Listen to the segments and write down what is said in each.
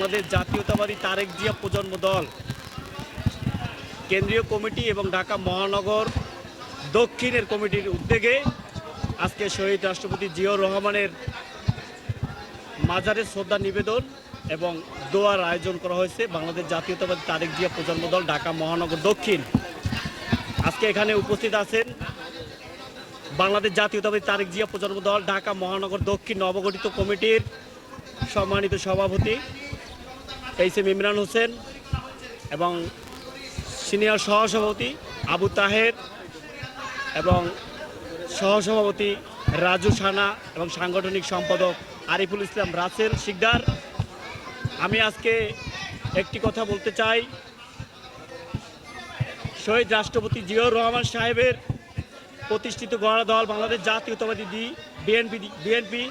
বাংলাদেশ জাতীয়তাবাদী তারেক জিয়া প্রজন্ম দল। কেন্দ্রীয় কমিটি এবং ঢাকা মহানগর দক্ষিণের কমিটির উদ্যোগে আজকে শহীদ রাষ্ট্রপতি জিয়াউর রহমানের মাজারে শ্রদ্ধা নিবেদন এবং দোয়ার আয়োজন করা হয়েছে বাংলাদেশ জাতীয়তাবাদী তারেক জিয়া প্রজন্ম দল ঢাকা মহানগর দক্ষিণ। আজকে এখানে উপস্থিত আছেন বাংলাদেশ জাতীয়তাবাদী তারেক জিয়া প্রজন্ম দল ঢাকা মহানগর দক্ষিণ নবগঠিত কমিটির সম্মানিত সভাপতি এইচ ইমরান হোসেন এবং সিনিয়র সহসভাপতি আবু তাহের এবং সহসভাপতি রাজু সানা এবং সাংগঠনিক সম্পাদক আরিফুল ইসলাম রাসেল শিকদার। আমি আজকে একটি কথা বলতে চাই। শহীদ রাষ্ট্রপতি জিয়াউর রহমান সাহেবের প্রতিষ্ঠিত গড়া দল বাংলাদেশ জাতীয়তাবাদী দি বিএনপি বিএনপি।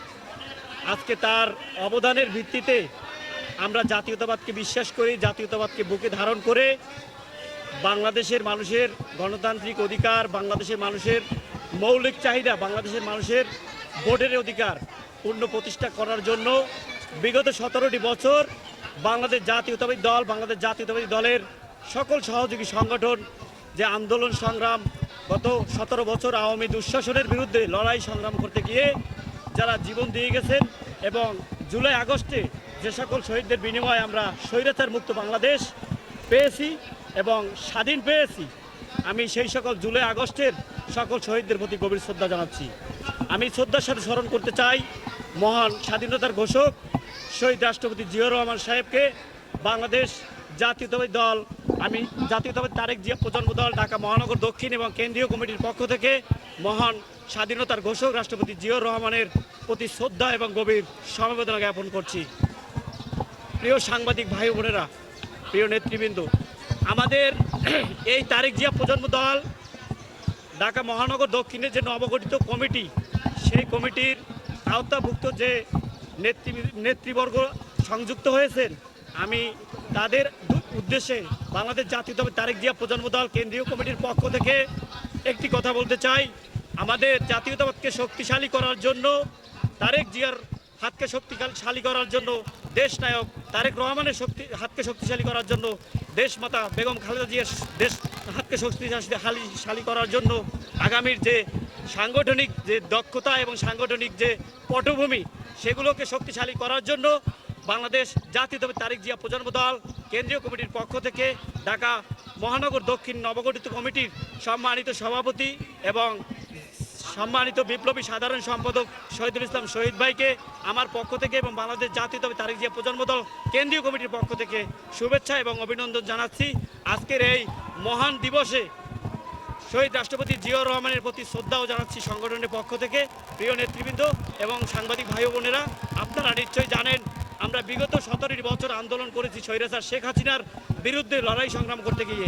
আজকে তার অবদানের ভিত্তিতে আমরা জাতীয়তাবাদকে বিশ্বাস করি, জাতীয়তাবাদকে বুকে ধারণ করে বাংলাদেশের মানুষের গণতান্ত্রিক অধিকার, বাংলাদেশের মানুষের মৌলিক চাহিদা, বাংলাদেশের মানুষের ভোটের অধিকার পূর্ণ প্রতিষ্ঠা করার জন্য বিগত সতেরোটি বছর বাংলাদেশ জাতীয়তাবাদী দল, বাংলাদেশ জাতীয়তাবাদী দলের সকল সহযোগী সংগঠন যে আন্দোলন সংগ্রাম গত সতেরো বছর আওয়ামী দুঃশাসনের বিরুদ্ধে লড়াই সংগ্রাম করতে গিয়ে যারা জীবন দিয়ে গেছেন এবং জুলাই আগস্টে যে সকল শহীদদের বিনিময়ে আমরা স্বৈরাচার মুক্ত বাংলাদেশ পেয়েছি এবং স্বাধীন পেয়েছি, আমি সেই সকল জুলাই আগস্টের সকল শহীদদের প্রতি গভীর শ্রদ্ধা জানাচ্ছি। আমি শ্রদ্ধার সাথে স্মরণ করতে চাই মহান স্বাধীনতার ঘোষক শহীদ রাষ্ট্রপতি জিয়াউর রহমান সাহেবকে। বাংলাদেশ জাতীয়তাবাদী দল, আমি জাতীয়তাবাদী তারেক জিয়া প্রজন্ম দল, ঢাকা মহানগর দক্ষিণ এবং কেন্দ্রীয় কমিটির পক্ষ থেকে মহান স্বাধীনতার ঘোষক রাষ্ট্রপতি জিয়াউর রহমানের প্রতি শ্রদ্ধা এবং গভীর সমবেদনা জ্ঞাপন করছি। প্রিয় সাংবাদিক ভাই বোনেরা, প্রিয় নেতৃবৃন্দ, আমাদের এই তারেক জিয়া প্রজন্ম দল, ঢাকা মহানগর দক্ষিণের যে নবগঠিত কমিটি, সেই কমিটির আওতাভুক্ত যে নেতৃ নেতৃবর্গ সংযুক্ত হয়েছেন, আমি তাদের উদ্দেশ্যে বাংলাদেশ জাতীয়তাবাদী তারেক জিয়া প্রজন্ম দল কেন্দ্রীয় কমিটির পক্ষ থেকে একটি কথা বলতে চাই। আমাদের জাতীয়তাবাদকে শক্তিশালী করার জন্য তারেক জিয়ার হাতকে শক্তিশালী করার জন্য দেশ নায়ক তারেক রহমানের শক্তি, হাতকে শক্তিশালী করার জন্য দেশমাতা বেগম খালেদা জিয়ার দেশ হাতকে শক্তিশালী করার জন্য আগামীর যে সাংগঠনিক যে দক্ষতা এবং সাংগঠনিক যে পটভূমি সেগুলোকে শক্তিশালী করার জন্য বাংলাদেশ জাতীয়তাবাদী তারিক জিয়া প্রজন্ম দল, কেন্দ্রীয় কমিটির পক্ষ থেকে ঢাকা মহানগর দক্ষিণ নবগঠিত কমিটির সম্মানিত সভাপতি এবং সম্মানিত বিপ্লবী সাধারণ সম্পাদক শহীদুল ইসলাম শহীদ ভাইকে আমার পক্ষ থেকে এবং বাংলাদেশ জাতীয়তাবাদী তারিখ জিয়া প্রজন্ম দল কেন্দ্রীয় কমিটির পক্ষ থেকে শুভেচ্ছা এবং অভিনন্দন জানাচ্ছি। আজকের এই মহান দিবসে শহীদ রাষ্ট্রপতি জিয়াউর রহমানের প্রতি শ্রদ্ধাও জানাচ্ছি সংগঠনের পক্ষ থেকে। প্রিয় নেতৃবৃন্দ এবং সাংবাদিক ভাই বোনেরা, আপনারা নিশ্চয়ই জানেন, আমরা বিগত সতেরোটি বছর আন্দোলন করেছি স্বৈরাচার শেখ হাসিনার বিরুদ্ধে লড়াই সংগ্রাম করতে গিয়ে।